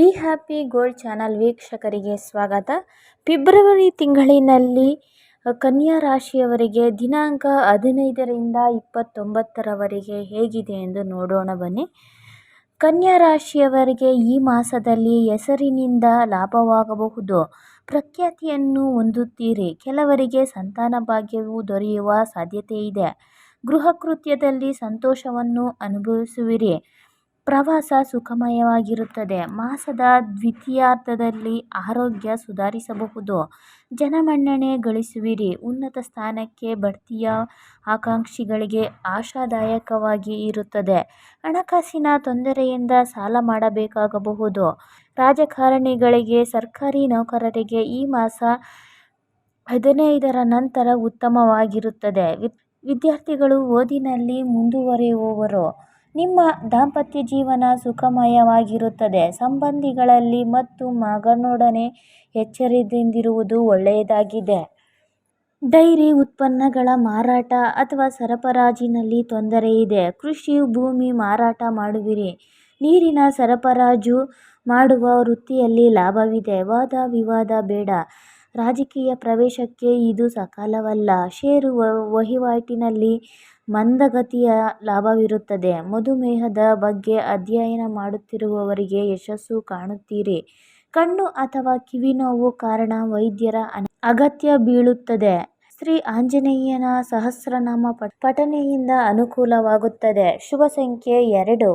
Be happy gold channel ವೀಕ್ಷಕರಿಗೆ ಸ್ವಾಗತ. February ತಿಂಗಳಿನಲ್ಲಿ ಕನ್ಯಾ ರಾಶಿಯವರಿಗೆ ದಿನಾಂಕ ಹದಿನೈದರಿಂದ ಇಪ್ಪತ್ತೊಂಬತ್ತರವರೆಗೆ ಹೇಗಿದೆ ಎಂದು ನೋಡೋಣ ಬನ್ನಿ. ಕನ್ಯಾ ರಾಶಿಯವರಿಗೆ ಈ ಮಾಸದಲ್ಲಿ ಹೆಸರಿನಿಂದ ಲಾಭವಾಗಬಹುದು. ಪ್ರಖ್ಯಾತಿಯನ್ನು ಹೊಂದುತ್ತೀರಿ. ಕೆಲವರಿಗೆ ಸಂತಾನ ಭಾಗ್ಯವು ದೊರೆಯುವ ಸಾಧ್ಯತೆ ಇದೆ ಗೃಹ ಸಂತೋಷವನ್ನು ಅನುಭವಿಸುವಿರಿ. ಪ್ರವಾಸ ಸುಖಮಯವಾಗಿರುತ್ತದೆ. ಮಾಸದ ದ್ವಿತೀಯಾರ್ಧದಲ್ಲಿ ಆರೋಗ್ಯ ಸುಧಾರಿಸಬಹುದು. ಜನಮನ್ನಣೆ ಗಳಿಸುವಿರಿ. ಉನ್ನತ ಸ್ಥಾನಕ್ಕೆ ಬಡ್ತಿಯ ಆಕಾಂಕ್ಷಿಗಳಿಗೆ ಆಶಾದಾಯಕವಾಗಿ ಇರುತ್ತದೆ. ಹಣಕಾಸಿನ ತೊಂದರೆಯಿಂದ ಸಾಲ ಮಾಡಬೇಕಾಗಬಹುದು. ರಾಜಕಾರಣಿಗಳಿಗೆ, ಸರ್ಕಾರಿ ನೌಕರರಿಗೆ ಈ ಮಾಸ ಹದಿನೈದರ ನಂತರ ಉತ್ತಮವಾಗಿರುತ್ತದೆ. ವಿದ್ಯಾರ್ಥಿಗಳು ಓದಿನಲ್ಲಿ ಮುಂದುವರಿಯುವರು. ನಿಮ್ಮ ದಾಂಪತ್ಯ ಜೀವನ ಸುಖಮಯವಾಗಿರುತ್ತದೆ. ಸಂಬಂಧಿಗಳಲ್ಲಿ ಮತ್ತು ಮಗನೊಡನೆ ಎಚ್ಚರದಿಂದಿರುವುದು ಒಳ್ಳೆಯದಾಗಿದೆ. ಡೈರಿ ಉತ್ಪನ್ನಗಳ ಮಾರಾಟ ಅಥವಾ ಸರಬರಾಜಿನಲ್ಲಿ ತೊಂದರೆ ಇದೆ. ಕೃಷಿ, ಭೂಮಿ ಮಾರಾಟ ಮಾಡುವಿರಿ. ನೀರಿನ ಸರಬರಾಜು ಮಾಡುವ ವೃತ್ತಿಯಲ್ಲಿ ಲಾಭವಿದೆ. ವಾದ ವಿವಾದ ಬೇಡ. ರಾಜಕೀಯ ಪ್ರವೇಶಕ್ಕೆ ಇದು ಸಕಾಲವಲ್ಲ. ಷೇರು ವಹಿವಾಟಿನಲ್ಲಿ ಮಂದಗತಿಯ ಲಾಭವಿರುತ್ತದೆ. ಮಧುಮೇಹದ ಬಗ್ಗೆ ಅಧ್ಯಯನ ಮಾಡುತ್ತಿರುವವರಿಗೆ ಯಶಸ್ಸು ಕಾಣುತ್ತೀರಿ. ಕಣ್ಣು ಅಥವಾ ಕಿವಿ ನೋವು ಕಾರಣ ವೈದ್ಯರ ಅಗತ್ಯ ಬೀಳುತ್ತದೆ. ಶ್ರೀ ಆಂಜನೇಯನ ಸಹಸ್ರನಾಮ ಪಠಣೆಯಿಂದ ಅನುಕೂಲವಾಗುತ್ತದೆ. ಶುಭ ಸಂಖ್ಯೆ ಎರಡು.